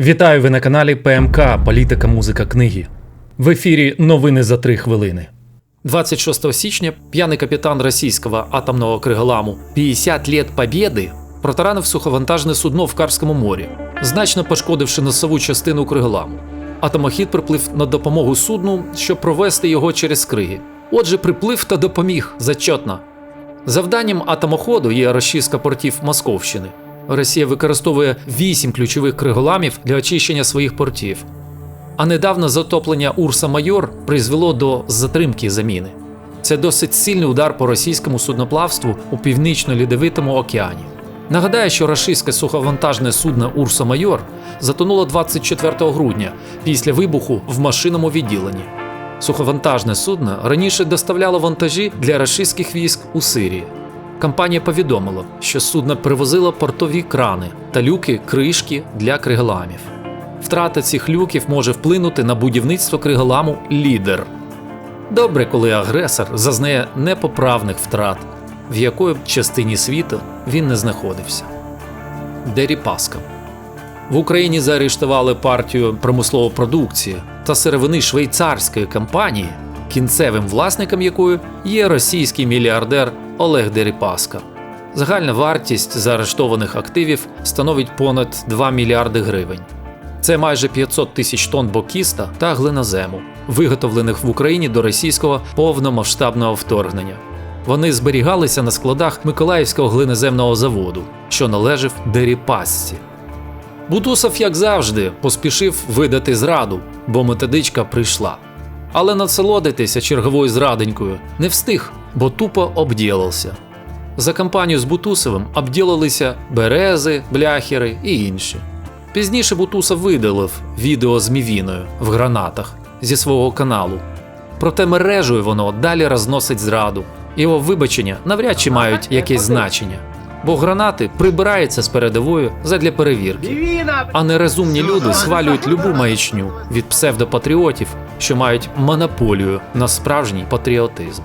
Вітаю ви на каналі ПМК Політика, музика, книги. В ефірі новини за 3 хвилини. 26 січня п'яний капітан російського атомного криголаму 50 лет побєди протаранив суховантажне судно в Карському морі, значно пошкодивши носову частину криголаму. Атомохід приплив на допомогу судну, щоб провести його через криги. Отже, приплив та допоміг зачетно. Завданням атомоходу є розчистка портів Московщини. Росія використовує вісім ключових криголамів для очищення своїх портів. А недавно затоплення Урса Майор призвело до затримки заміни. Це досить сильний удар по російському судноплавству у північно-льодовитому океані. Нагадаю, що рашистське суховантажне судно Урса Майор затонуло 24 грудня після вибуху в машинному відділенні. Суховантажне судно раніше доставляло вантажі для рашистських військ у Сирії. Компанія повідомила, що судно привозило портові крани та люки кришки для криголамів. Втрата цих люків може вплинути на будівництво криголаму лідер. Добре, коли агресор зазнає непоправних втрат, в якої б частині світу він не знаходився. Деріпаска. В Україні заарештували партію промислової продукції та сировини швейцарської компанії, кінцевим власником якої є російський мільярдер Олег Дерипаска. Загальна вартість заарештованих активів становить понад 2 мільярди гривень. Це майже 500 тисяч тонн бокіста та глинозему, виготовлених в Україні до російського повномасштабного вторгнення. Вони зберігалися на складах Миколаївського глиноземного заводу, що належав Деріпасці. Бутусов, як завжди, поспішив видати зраду, бо методичка прийшла. Але насолодитися черговою зраденькою не встиг, бо тупо обділився. За кампанію з Бутусовим обділилися берези, бляхери і інші. Пізніше Бутусов видалив відео з Мівіною в гранатах зі свого каналу. Проте мережею воно далі розносить зраду. Його вибачення навряд чи мають якесь значення, бо гранати прибираються з передовою задля перевірки. А нерозумні люди схвалюють любу маячню від псевдопатріотів, що мають монополію на справжній патріотизм.